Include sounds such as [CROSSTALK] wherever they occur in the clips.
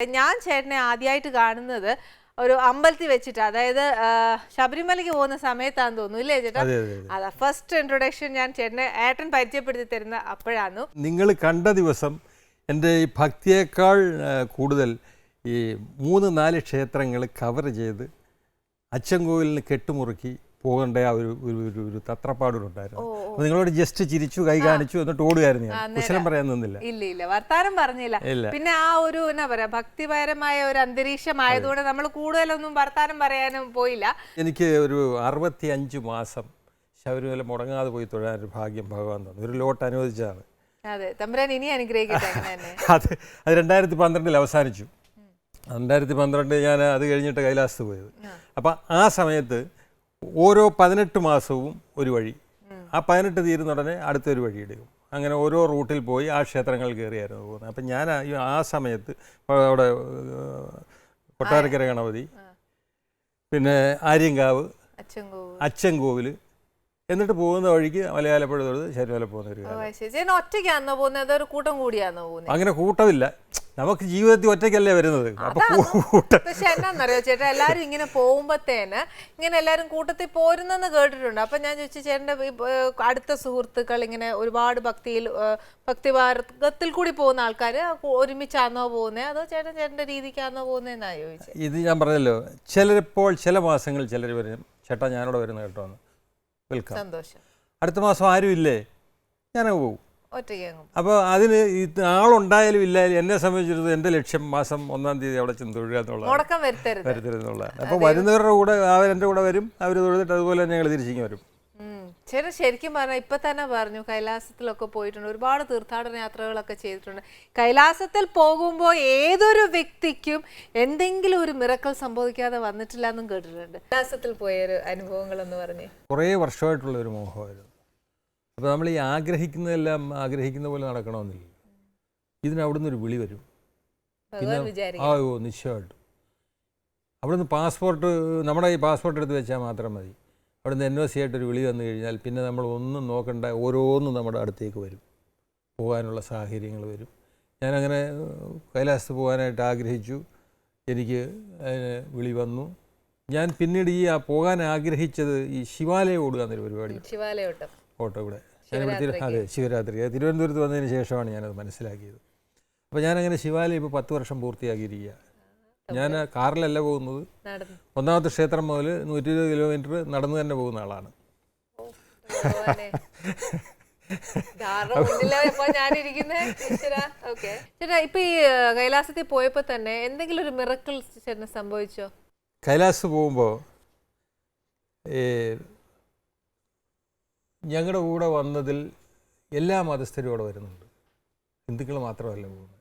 ഞാൻ ചേട്ടനെ ആദ്യമായിട്ട് കാണുന്നത് ഒരു അമ്പലത്തിൽ വെച്ചിട്ട്. അതായത് ശബരിമലയ്ക്ക് പോകുന്ന സമയത്താന്ന് തോന്നുന്നു ഇല്ലേ ചേട്ടാ? അതാ ഫസ്റ്റ് ഇൻട്രൊഡക്ഷൻ ഞാൻ ചേട്ടനെ ഏട്ടൻ പരിചയപ്പെടുത്തി തരുന്ന അപ്പോഴാന്നു നിങ്ങൾ കണ്ട ദിവസം എന്റെ ഈ ഭക്തിയേക്കാൾ കൂടുതൽ ഈ മൂന്ന് നാല് ക്ഷേത്രങ്ങൾ കവർ ചെയ്ത് അച്ചൻകോവിലിന് കെട്ടുമുറുക്കി പോകേണ്ട ആ ഒരു ഒരു ഒരു ഒരു തത്രപ്പാടുണ്ടായിരുന്നു അപ്പോൾ നിങ്ങളോട് ജസ്റ്റ് ചിരിച്ചു കൈ കാണിച്ചു എന്നിട്ട് ഓടുകയായിരുന്നു ഞാൻ. കുശലം പറയാൻ നിന്നില്ല. ഇല്ല ഇല്ല. വർത്താനം പറഞ്ഞില്ല. പിന്നെ ആ ഒരു എന്നാ പറയാ ഭക്തിപരമായ ഒരു അന്തരീക്ഷം ആയതുകൊണ്ട് നമ്മൾ കൂടുതലൊന്നും വർത്താനം പറയാനും പോയില്ല. എനിക്ക് ഒരു അറുപത്തി അഞ്ച് മാസം ശബരിമല മുടങ്ങാതെ പോയി തൊഴാൻ ഒരു ഭാഗ്യം ഭഗവാൻ തന്നു. ഒരു ലോട്ട് അനുവദിച്ചതാണ്. [LAUGHS] അത് അത് രണ്ടായിരത്തി പന്ത്രണ്ടിൽ അവസാനിച്ചു. രണ്ടായിരത്തി പന്ത്രണ്ട് ഞാൻ അത് കഴിഞ്ഞിട്ട് കൈലാസത്ത് പോയത്. അപ്പം ആ സമയത്ത് ഓരോ പതിനെട്ട് മാസവും ഒരു വഴി. ആ പതിനെട്ട് തീരുന്ന ഉടനെ അടുത്തൊരു വഴി എടുക്കും അങ്ങനെ ഓരോ റൂട്ടിൽ പോയി ആ ക്ഷേത്രങ്ങൾ കയറിയായിരുന്നു പോകുന്നത്. അപ്പം ഞാൻ ആ- സമയത്ത് അവിടെ കൊട്ടാരക്കര ഗണപതി പിന്നെ ആര്യങ്കാവ് അച്ചൻകോവ് അച്ചൻകോവിൽ എന്നിട്ട് പോകുന്ന വഴിക്ക് മലയാളപ്പുഴ തൊഴുത് ശരിവല പോകുന്ന ഒരു ഒറ്റയ്ക്കാന്നോ പോകുന്നത് അതൊരു കൂട്ടം കൂടിയാന്നോ പോകുന്നത് അങ്ങനെ കൂട്ടമില്ല. നമുക്ക് ജീവിതത്തിൽ ഒറ്റയ്ക്കല്ലേ വരുന്നത്. പക്ഷെ എന്നാന്നറിയോ ചേട്ടാ എല്ലാരും ഇങ്ങനെ പോകുമ്പത്തേന് ഇങ്ങനെ എല്ലാരും കൂട്ടത്തിൽ പോരുന്നെന്ന് കേട്ടിട്ടുണ്ട്. അപ്പൊ ഞാൻ ചോദിച്ചു ചേട്ടന്റെ അടുത്ത സുഹൃത്തുക്കൾ ഇങ്ങനെ ഒരുപാട് ഭക്തിയിൽ ഭക്തിവാർഗത്തിൽ കൂടി പോകുന്ന ആൾക്കാര് ഒരുമിച്ചാന്നോ പോകുന്നത് അതോ ചേട്ടൻ ചേട്ടന്റെ രീതിക്കാന്നോ പോകുന്നതെന്നാ ചോദിച്ചത് ഇത് ഞാൻ പറഞ്ഞല്ലോ ചിലരിപ്പോൾ ചില മാസങ്ങളിൽ ചിലർ വരും. ചേട്ടാ ഞാനിവിടെ വരുന്ന കേട്ടോ എന്ന്. വെൽക്കം. സന്തോഷം. അടുത്ത മാസം ആരും ഇല്ലേ? ഞാനങ്ങ് പോകും അപ്പോൾ അതിന് ആളുണ്ടായാലും ഇല്ലായാലും എന്നെ സംബന്ധിച്ചിടത്തോളം എന്റെ ലക്ഷ്യം മാസം ഒന്നാം തീയതി അവിടെ ചെന്ന് തൊഴുക എന്നുള്ളതാണ്. മുടക്കം അപ്പൊ അപ്പോൾ വരുന്നവരുടെ കൂടെ അവരെന്റെ കൂടെ വരും അവർ തൊഴുതിട്ട് അതുപോലെ തന്നെ ഞങ്ങൾ തിരിച്ചിങ്ങ് വരും. ചേട്ടൻ ശരിക്കും പറഞ്ഞാൽ ഇപ്പൊ തന്നെ പറഞ്ഞു കൈലാസത്തിലൊക്കെ പോയിട്ടുണ്ട്. ഒരുപാട് തീർത്ഥാടന യാത്രകളൊക്കെ ചെയ്തിട്ടുണ്ട്. കൈലാസത്തിൽ പോകുമ്പോൾ ഏതൊരു വ്യക്തിക്കും എന്തെങ്കിലും ഒരു മിറക്കൽ സംഭവിക്കാതെ വന്നിട്ടില്ല എന്നും കേട്ടിട്ടുണ്ട്. കൈലാസത്തിൽ പോയൊരു അനുഭവങ്ങൾ എന്ന് പറഞ്ഞു. കുറേ വർഷമായിട്ടുള്ള ഒരു മോഹമായിരുന്നു. അപ്പോൾ നമ്മൾ ഈ ആഗ്രഹിക്കുന്നതെല്ലാം ആഗ്രഹിക്കുന്ന പോലെ നടക്കണമെന്നില്ല. ഇതിന് അവിടുന്ന് ഒരു വിളി വരും. ആയോ നിശ്ചയമായിട്ടും. അവിടുന്ന് പാസ്പോർട്ട് നമ്മുടെ ഈ പാസ്പോർട്ട് എടുത്ത് വെച്ചാൽ മാത്രം മതി. അവിടുന്ന് എൻ ഒ സി ആയിട്ടൊരു വിളി വന്നു കഴിഞ്ഞാൽ പിന്നെ നമ്മൾ ഒന്നും നോക്കണ്ട ഓരോന്നും നമ്മുടെ അടുത്തേക്ക് വരും. പോകാനുള്ള സാഹചര്യങ്ങൾ വരും. ഞാനങ്ങനെ കൈലാസത്ത് പോകാനായിട്ട് ആഗ്രഹിച്ചു. എനിക്ക് അതിന് വിളി വന്നു. ഞാൻ പിന്നീട് ഈ ആ പോകാൻ ആഗ്രഹിച്ചത് ഈ ശിവാലയം ഓടുക എന്നൊരു പരിപാടി ശിവാലയോട്ടം. ഫോട്ടോ ഇവിടെ ഞാനിവിടെ അതെ ശിവരാത്രി. തിരുവനന്തപുരത്ത് വന്നതിന് ശേഷമാണ് ഞാനത് മനസ്സിലാക്കിയത്. അപ്പോൾ ഞാനങ്ങനെ ശിവാലയം ഇപ്പോൾ പത്ത് വർഷം പൂർത്തിയാക്കിയിരിക്കുക ഞാൻ കാറിലല്ല പോകുന്നത്. ഒന്നാമത്തെ ക്ഷേത്രം മുതൽ നൂറ്റി ഇരുപത് കിലോമീറ്റർ നടന്നു തന്നെ പോകുന്ന ആളാണ്. ചേട്ടാ ഇപ്പൊ ഈ കൈലാസത്തിൽ പോയപ്പോ തന്നെ എന്തെങ്കിലും ഒരു മിറക്കിൾ ചേട്ടന് സംഭവിച്ചോ? കൈലാസ് പോകുമ്പോ ഞങ്ങളുടെ കൂടെ വന്നതിൽ എല്ലാ മതസ്ഥരും അവിടെ വരുന്നുണ്ട്. ഹിന്ദുക്കൾ മാത്രമല്ല പോകുന്നത്.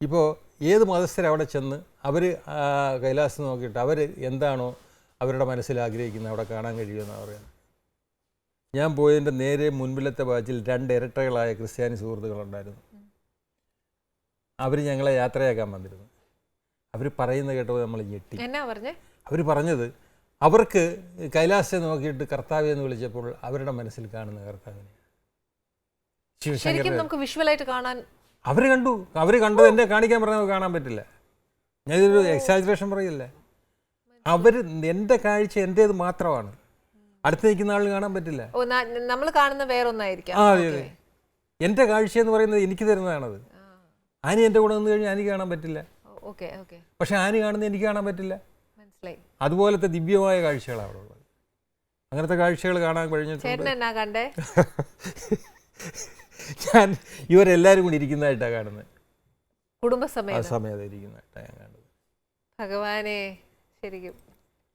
ഇപ്പോൾ ഏത് മതസ്ഥർ അവിടെ ചെന്ന് അവർ കൈലാസം നോക്കിയിട്ട് അവർ എന്താണോ അവരുടെ മനസ്സിൽ ആഗ്രഹിക്കുന്നത് അവിടെ കാണാൻ കഴിയുമെന്നാണ് പറയുന്നത്. ഞാൻ പോയതിന്റെ നേരെ മുൻപിലത്തെ ബാച്ചിൽ രണ്ട് ഇരട്ടകളായ ക്രിസ്ത്യാനി സുഹൃത്തുക്കളുണ്ടായിരുന്നു. അവർ ഞങ്ങളെ യാത്രയാക്കാൻ വന്നിരുന്നു. അവർ പറയുന്നത് കേട്ടപ്പോൾ നമ്മൾ ഞെട്ടി. എന്നാ പറഞ്ഞേ? അവർ പറഞ്ഞത് അവർക്ക് കൈലാസത്തെ നോക്കിയിട്ട് കർത്താവ് എന്ന് വിളിച്ചപ്പോൾ അവരുടെ മനസ്സിൽ കാണുന്ന കർത്താവിനെ ശരിക്കും ശിവശങ്കർ നമുക്ക് വിഷ്വലായിട്ട് കാണാൻ അവർ കണ്ടു. അവർ കണ്ടു എന്നെ കാണിക്കാൻ പറഞ്ഞത് കാണാൻ പറ്റില്ല. ഞാനിതൊരു എക്സാജറേഷൻ പറയില്ല? അവർ എന്റെ കാഴ്ച എന്റേത് മാത്രമാണ്. അടുത്ത് നിൽക്കുന്ന ആൾ കാണാൻ പറ്റില്ല. നമ്മൾ കാണുന്ന വേറൊന്നായിരിക്കാം. ആ അതെ അതെ. എന്റെ കാഴ്ച എന്ന് പറയുന്നത് എനിക്ക് തരുന്നതാണത്. ആനി എന്റെ കൂടെ വന്നു കഴിഞ്ഞാൽ ആനിക്ക് കാണാൻ പറ്റില്ല. പക്ഷെ ആനി കാണുന്നത് എനിക്ക് കാണാൻ പറ്റില്ല. അതുപോലത്തെ ദിവ്യമായ കാഴ്ചകളാണ് അവിടെ ഉള്ളത്. അങ്ങനത്തെ കാഴ്ചകൾ കാണാൻ കഴിഞ്ഞിട്ടുണ്ട്. കണ്ടേ? [LAUGHS] ഞാൻ ഇവരെല്ലാവരും കൂടി ഇരിക്കുന്നതായിട്ടാണ് കാണുന്നത് കുടുംബസമേതം. സമയത്ത് ഇരിക്കുന്നതായിട്ടാണ് ഞാൻ കാണുന്നത്. ഭഗവാനെ ശരിക്കും.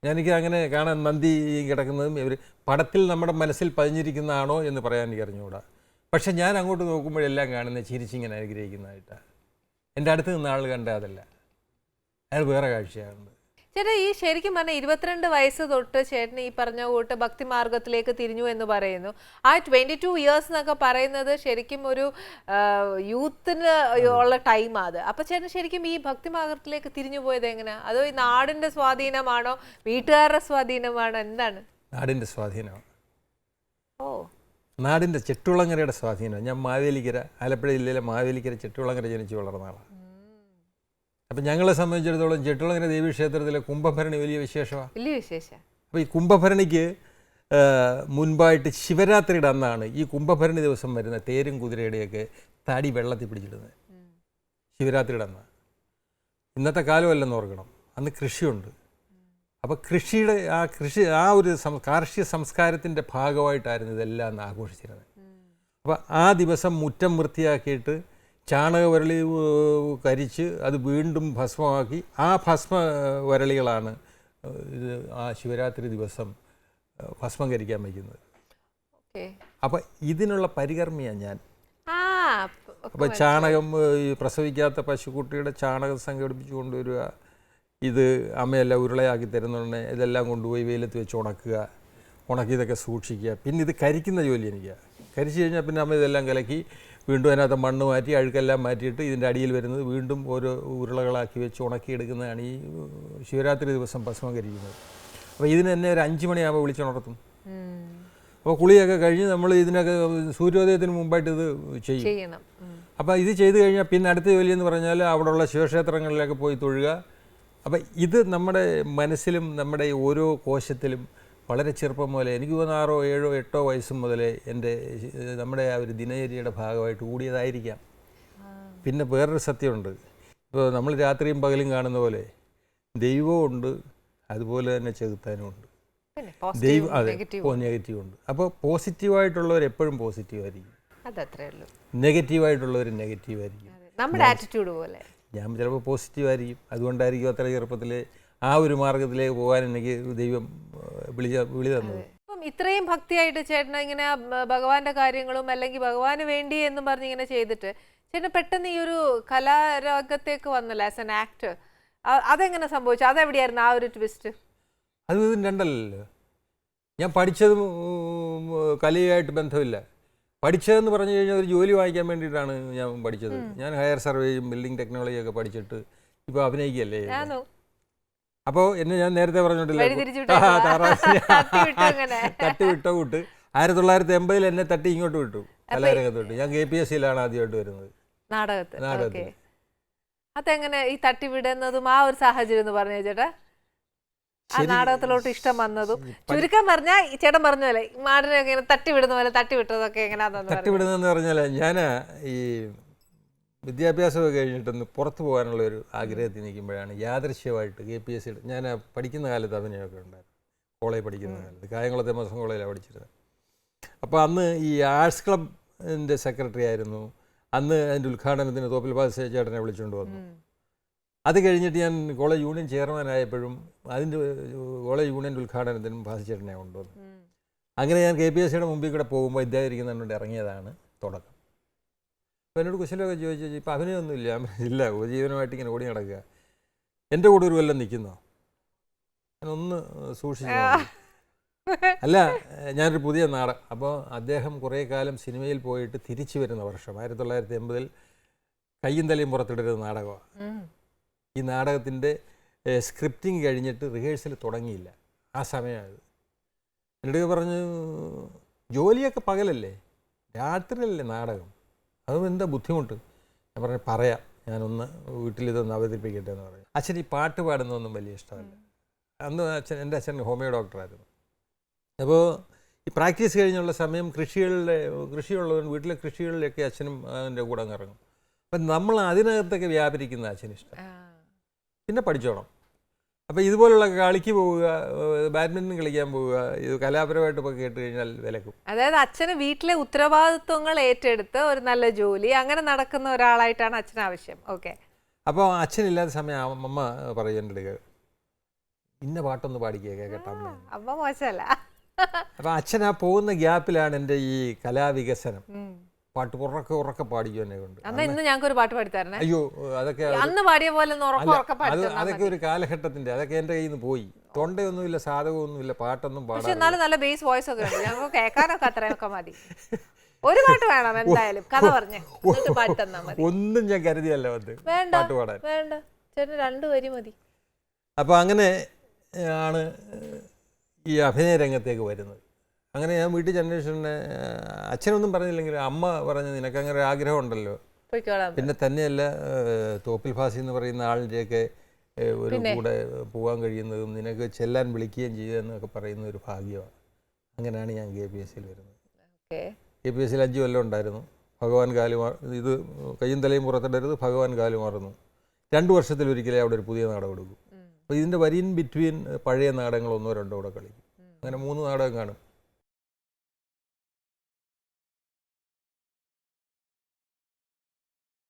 ഞാനെനിക്ക് അങ്ങനെ കാണാൻ നന്ദി കിടക്കുന്നതും ഇവർ പടത്തിൽ നമ്മുടെ മനസ്സിൽ പതിഞ്ഞിരിക്കുന്നതാണോ എന്ന് പറയാൻ എനിക്ക് അറിഞ്ഞുകൂടാ. പക്ഷെ ഞാൻ അങ്ങോട്ട് നോക്കുമ്പോഴെല്ലാം കാണുന്നത് ചിരിച്ചിങ്ങനെ അനുഗ്രഹിക്കുന്നതായിട്ടാണ് എന്റെ അടുത്ത് നിന്ന ആൾ കണ്ട അതല്ല. അയാൾ വേറെ കാഴ്ചയാണ് ചേട്ടാ ഈ ശരിക്കും പറഞ്ഞാൽ ഇരുപത്തിരണ്ട് വയസ്സ് തൊട്ട് ചേട്ടൻ ഈ പറഞ്ഞ കൂട്ട് ഭക്തി മാർഗത്തിലേക്ക് തിരിഞ്ഞു എന്ന് പറയുന്നു. ആ ട്വന്റി ടു ഇയേഴ്സ് എന്നൊക്കെ പറയുന്നത് ശരിക്കും ഒരു യൂത്തിന് ഉള്ള ടൈം അത്. അപ്പൊ ചേട്ടൻ ശരിക്കും ഈ ഭക്തി മാർഗത്തിലേക്ക് തിരിഞ്ഞു പോയത് എങ്ങനെയാ അതോ ഈ നാടിന്റെ സ്വാധീനമാണോ? വീട്ടുകാരുടെ സ്വാധീനമാണോ? എന്താണ്? നാടിന്റെ സ്വാധീനമാണ്. ഓ. നാടിന്റെ ചെട്ടുളങ്ങരയുടെ സ്വാധീനം ഞാൻ മാവേലിക്കര ആലപ്പുഴ ജില്ലയിലെ മാവേലിക്കര ചെട്ടുളങ്ങര ജനിച്ചു വളർന്ന ആളാണ്. അപ്പം ഞങ്ങളെ സംബന്ധിച്ചിടത്തോളം ചെട്ടുളങ്ങര ദേവീക്ഷേത്രത്തിലെ കുംഭഭരണി വലിയ വിശേഷമാണ് വലിയ വിശേഷം. അപ്പോൾ ഈ കുംഭഭരണിക്ക് മുൻപായിട്ട് ശിവരാത്രിയുടെ അന്നാണ് ഈ കുംഭഭരണി ദിവസം വരുന്ന തേരും കുതിരയുടെയൊക്കെ തടി വെള്ളത്തിൽ പിടിച്ചിടുന്നത്. ശിവരാത്രിയുടെ അന്ന്. ഇന്നത്തെ കാലമല്ലെന്ന് ഓർക്കണം. അന്ന് കൃഷിയുണ്ട്. അപ്പോൾ കൃഷിയുടെ ആ കൃഷി ആ ഒരു കാർഷിക സംസ്കാരത്തിന്റെ ഭാഗമായിട്ടായിരുന്നു ഇതെല്ലാം അന്ന് ആഘോഷിച്ചിരുന്നത്. അപ്പോൾ ആ ദിവസം മുറ്റം വൃത്തിയാക്കിയിട്ട് ചാണകവരളി വരളി കരിച്ച് അത് വീണ്ടും ഭസ്മമാക്കി ആ ഭസ്മ വരളികളാണ് ഇത് ആ ശിവരാത്രി ദിവസം ഭസ്മം കരിക്കാൻ വയ്ക്കുന്നത്. അപ്പം ഇതിനുള്ള പരികർമ്മിയാണ് ഞാൻ. അപ്പം ചാണകം ഈ പ്രസവിക്കാത്ത പശുക്കുട്ടിയുടെ ചാണകം സംഘടിപ്പിച്ച് കൊണ്ടുവരിക ഇത് അമ്മയെല്ലാം ഉരുളയാക്കി തരുന്നുണ്ടെ ഇതെല്ലാം കൊണ്ടുപോയി വെയിലത്ത് വെച്ച് ഉണക്കുക ഉണക്കി ഇതൊക്കെ സൂക്ഷിക്കുക പിന്നെ ഇത് കരിക്കുന്ന ജോലി എനിക്ക്. കരിച്ചു കഴിഞ്ഞാൽ പിന്നെ അമ്മ ഇതെല്ലാം കലക്കി വീണ്ടും അതിനകത്ത് മണ്ണ് മാറ്റി അഴുക്കെല്ലാം മാറ്റിയിട്ട് ഇതിന്റെ അടിയിൽ വരുന്നത് വീണ്ടും ഓരോ ഉരുളകളാക്കി വെച്ച് ഉണക്കിയെടുക്കുന്നതാണ് ഈ ശിവരാത്രി ദിവസം ഭസ്മം കരിക്കുന്നത് അപ്പോൾ ഇതിന് തന്നെ ഒരു അഞ്ച് മണിയാകുമ്പോൾ വിളിച്ചുണർത്തും. അപ്പോൾ കുളിയൊക്കെ കഴിഞ്ഞ് നമ്മൾ ഇതിനൊക്കെ സൂര്യോദയത്തിന് മുമ്പായിട്ട് ഇത് ചെയ്യും. അപ്പോൾ ഇത് ചെയ്തു കഴിഞ്ഞാൽ പിന്നെ അടുത്ത ജോലി എന്ന് പറഞ്ഞാൽ അവിടെയുള്ള ശിവക്ഷേത്രങ്ങളിലൊക്കെ പോയി തൊഴുക. അപ്പം ഇത് നമ്മുടെ മനസ്സിലും നമ്മുടെ ഓരോ കോശത്തിലും വളരെ ചെറുപ്പം മുതലേ എനിക്ക് തോന്നുന്നു ആറോ ഏഴോ എട്ടോ വയസ്സ് മുതലേ എന്റെ നമ്മുടെ ആ ഒരു ദിനചര്യയുടെ ഭാഗമായിട്ട് കൂടിയതായിരിക്കാം. പിന്നെ വേറൊരു സത്യമുണ്ട്. ഇപ്പോൾ നമ്മൾ രാത്രിയും പകലും കാണുന്ന പോലെ ദൈവവും ഉണ്ട് അതുപോലെ തന്നെ ചെകുത്താനും ഉണ്ട്. ദൈവം അതെ നെഗറ്റീവ് ഉണ്ട്. അപ്പോൾ പോസിറ്റീവായിട്ടുള്ളവർ എപ്പോഴും പോസിറ്റീവ് ആയിരിക്കും നെഗറ്റീവായിട്ടുള്ളവർ നെഗറ്റീവ് ആയിരിക്കും. നമ്മുടെ ആറ്റിറ്റ്യൂഡ് പോലെ. ഞാൻ ചിലപ്പോൾ പോസിറ്റീവ് ആയിരിക്കും അതുകൊണ്ടായിരിക്കും അത്ര ചെറുപ്പത്തിൽ ആ ഒരു മാർഗത്തിലേക്ക് പോകാൻ എനിക്ക് ദൈവം വിളിച്ച വിളി തന്നത് അപ്പം ഇത്രയും ഭക്തിയായിട്ട് ചേട്ടൻ ഇങ്ങനെ ഭഗവാന്റെ കാര്യങ്ങളും അല്ലെങ്കിൽ ഭഗവാന് വേണ്ടി എന്നും പറഞ്ഞ് ഇങ്ങനെ ചെയ്തിട്ട് ചേട്ടൻ പെട്ടെന്ന് ഈ ഒരു കലാരംഗത്തേക്ക് വന്നല്ലോ ആസ് എൻ ആക്ടർ അതെങ്ങനെ സംഭവിച്ചു? അതെവിടെയായിരുന്നു ആ ഒരു ട്വിസ്റ്റ് അത് ഇതും രണ്ടല്ലല്ലോ. ഞാൻ പഠിച്ചതും കലയുമായിട്ട് ബന്ധമില്ല. പഠിച്ചതെന്ന് പറഞ്ഞു കഴിഞ്ഞാൽ ഒരു ജോലി വാങ്ങിക്കാൻ വേണ്ടിയിട്ടാണ് ഞാൻ പഠിച്ചത്. ഞാൻ ഹയർ സർവേയും ബിൽഡിംഗ് ടെക്നോളജിയൊക്കെ പഠിച്ചിട്ട് ഇപ്പോൾ അഭിനയിക്കുകയല്ലേ അപ്പോൾ എന്നെ ഞാൻ നേരത്തെ പറഞ്ഞിട്ടില്ല? തട്ടി വിട്ടു കൂട്ട് [LAUGHS] ആയിരത്തി തൊള്ളായിരത്തി എൺപതിൽ എന്നെ തട്ടി ഇങ്ങോട്ട് വിട്ടു. കലാരംഗത്തോട്ട്. ഞാൻ കെ പി എസ് സിയിലാണ് ആദ്യമായിട്ട് വരുന്നത്. നാടകത്തിൽ. നാടകത്തിൽ. അതെങ്ങനെ ഈ തട്ടി വിടുന്നതും ആ ഒരു സാഹചര്യം എന്ന് പറഞ്ഞു ചേട്ടാ? ആ. നാടകത്തിലോട്ട് ഇഷ്ടം വന്നതും. ചുരുക്കം പറഞ്ഞാൽ ചേട്ടൻ പറഞ്ഞ പോലെ മാടിനെ ഇങ്ങനെ തട്ടി വിടുന്ന പോലെ തട്ടി വിട്ടതൊക്കെ എങ്ങനെയാണെന്ന് തട്ടി തട്ടിവിടുന്നതെന്ന് പറഞ്ഞാൽ ഞാൻ ഈ വിദ്യാഭ്യാസമൊക്കെ കഴിഞ്ഞിട്ടൊന്ന് പുറത്തു പോകാനുള്ള ഒരു ആഗ്രഹത്തിൽ നിൽക്കുമ്പോഴാണ് യാദൃശ്യമായിട്ട് കെ പി എസ് സി ഞാൻ പഠിക്കുന്ന കാലത്ത് അഭിനയമൊക്കെ ഉണ്ടായിരുന്നു. കോളേജ് പഠിക്കുന്ന കാലത്ത് കായംകുളത്തെ മസം കോളേജിലാണ് പഠിച്ചിരുന്നത്. അപ്പോൾ അന്ന് ഈ ആർട്സ് ക്ലബിന്റെ സെക്രട്ടറി ആയിരുന്നു. അന്ന് അതിന്റെ ഉദ്ഘാടനത്തിന് തോപ്പിൽ പാസ് ചേട്ടനെ വിളിച്ചുകൊണ്ട് വന്നു. അത് കഴിഞ്ഞിട്ട് ഞാൻ കോളേജ് യൂണിയൻ ചെയർമാനായപ്പോഴും അതിന്റെ കോളേജ് യൂണിയന്റെ ഉദ്ഘാടനത്തിനും ഭാസിച്ചേട്ടനെ കൊണ്ടുവന്നു. അങ്ങനെ ഞാൻ കെ പി എസ് സിയുടെ മുമ്പിൽ കൂടെ പോകുമ്പോൾ ഇദ്ദേഹം ഇരിക്കുന്നതിനോട് ഇറങ്ങിയതാണ് തുടക്കം. അപ്പോൾ എന്നോട് കുശലമൊക്കെ ചോദിച്ചു ഇപ്പം പറഞ്ഞു, ഇല്ല ഉപജീവനമായിട്ട് ഇങ്ങനെ ഓടി നടക്കുക. എന്റെ കൂടെ ഒരു കൊല്ലം നിൽക്കുന്നോ? ഞാനൊന്ന് സൂക്ഷിച്ചു. അല്ല ഞാനൊരു പുതിയ നാടൻ. അപ്പോൾ അദ്ദേഹം കുറേ കാലം സിനിമയിൽ പോയിട്ട് തിരിച്ചു വരുന്ന വർഷം ആയിരത്തി തൊള്ളായിരത്തി എൺപതിൽ കയ്യും തലയും പുറത്തിടരുന്ന നാടകമാണ് ഈ നാടകത്തിന്റെ സ്ക്രിപ്റ്റിംഗ് കഴിഞ്ഞിട്ട് റിഹേഴ്സൽ തുടങ്ങിയില്ല. ആ സമയമായത്. എന്നിട്ട് പറഞ്ഞു ജോലിയൊക്കെ പകലല്ലേ? രാത്രിയല്ലേ നാടകം? അതും എന്താ ബുദ്ധിമുട്ട്? ഞാൻ പറഞ്ഞു പറയാം. ഞാനൊന്ന് വീട്ടിലിതൊന്ന് അവതരിപ്പിക്കട്ടെ എന്ന് പറഞ്ഞു. അച്ഛൻ ഈ പാട്ട് പാടുന്നതൊന്നും വലിയ ഇഷ്ടമല്ല. അന്ന് അച്ഛൻ എന്റെ അച്ഛൻ ഹോമിയോ ഡോക്ടറായിരുന്നു. അപ്പോൾ ഈ പ്രാക്ടീസ് കഴിഞ്ഞുള്ള സമയം കൃഷികളിലെ കൃഷിയുള്ളവൻ വീട്ടിലെ കൃഷികളിലൊക്കെ അച്ഛനും അതിന്റെ കൂടെ ഇറങ്ങും. അപ്പം നമ്മൾ അതിനകത്തൊക്കെ വ്യാപരിക്കുന്ന അച്ഛനിഷ്ടം പിന്നെ പഠിച്ചോണം. അപ്പോൾ ഇതുപോലുള്ള കളിക്ക് പോവുക ബാഡ്മിന്റൺ കളിക്കാൻ പോവുക ഇത് കലാപരമായിട്ട് ഇപ്പോൾ കേട്ട് കഴിഞ്ഞാൽ വിലക്കും. അതായത് അച്ഛന് വീട്ടിലെ ഉത്തരവാദിത്വങ്ങൾ ഏറ്റെടുത്ത് ഒരു നല്ല ജോലി അങ്ങനെ നടക്കുന്ന ഒരാളായിട്ടാണ് അച്ഛൻ ആവശ്യം. ഓക്കെ. അപ്പോൾ അച്ഛനില്ലാത്ത സമയം അമ്മ പറയും എന്റെ അടുക്ക ഇന്ന പാട്ടൊന്ന് പാടിക്കുക കേട്ടോ അമ്മ അമ്മ മോശമല്ല. അപ്പോൾ അച്ഛൻ ആ പോകുന്ന ഗ്യാപ്പിലാണ് എന്റെ ഈ കലാവികസനം. പാട്ട് ഉറക്കെ ഉറക്കെ പാടിക്കും എന്നെ കൊണ്ട്? എന്നാ ഇന്ന് ഞങ്ങൾക്ക് ഒരു പാട്ട് പാടിത്തരണേ അയ്യോ അതൊക്കെ അന്ന് പാടിയ പോലെ അത് അതൊക്കെ ഒരു കാലഘട്ടത്തിന്റെ അതൊക്കെ എന്റെ കയ്യിൽ നിന്ന് പോയി. തൊണ്ടയൊന്നുമില്ല സാധകമൊന്നുമില്ല പാട്ടൊന്നും പക്ഷെ പാടാറില്ല. എന്നാലും നല്ല ബേസ് വോയിസ് ഒക്കെ ഉണ്ട്. ഞങ്ങൾക്ക് കേൾക്കാനൊക്കെ അത്രയൊക്കെ മതി. ഒരു പാട്ട് വേണം എന്തായാലും കഥ പറഞ്ഞ്. എന്നിട്ട് പാട്ട് തന്നാ മതി. ഒന്നും ഞാൻ കരുതിയല്ല വന്ന് വേണ്ട പാട്ട് പാടാൻ. വേണ്ട. ചേട്ടന് രണ്ടു വരി മതി. അപ്പോൾ അങ്ങനെ ആണ് ഈ അഭിനയ രംഗത്തേക്ക് വരുന്നത്. അങ്ങനെ ഞാൻ വീട്ടിൽ ജനറേഷനെ അച്ഛനൊന്നും പറഞ്ഞില്ലെങ്കിലും അമ്മ പറഞ്ഞു നിനക്ക് അങ്ങനെ ഒരു ആഗ്രഹം ഉണ്ടല്ലോ പിന്നെ തന്നെയല്ല തോപ്പിൽ ഫാസി എന്ന് പറയുന്ന ആളിന്റെയൊക്കെ ഒരു കൂടെ പോകാൻ കഴിയുന്നതും നിനക്ക് ചെല്ലാൻ വിളിക്കുകയും ചെയ്യുക എന്നൊക്കെ പറയുന്ന ഒരു ഭാഗ്യമാണ്. അങ്ങനെയാണ് ഞാൻ കെ പി എസ് സിയിൽ വരുന്നത്. കെ പി എസ് സിയിൽ അഞ്ച് കൊല്ലം ഉണ്ടായിരുന്നു. ഭഗവാൻ കാലുമാർ ഇത് കയ്യും തലയും പുറത്തിടരുത് ഭഗവാൻ കാലുമാറുന്നു രണ്ട് വർഷത്തിൽ ഒരിക്കലേ അവിടെ ഒരു പുതിയ നാടകം എടുക്കും. അപ്പോൾ ഇതിന്റെ വരിൻ ബിറ്റ്വീൻ പഴയ നാടകങ്ങൾ ഒന്നോ രണ്ടോ കൂടെ കളിക്കും. അങ്ങനെ മൂന്ന് നാടകം കാണും.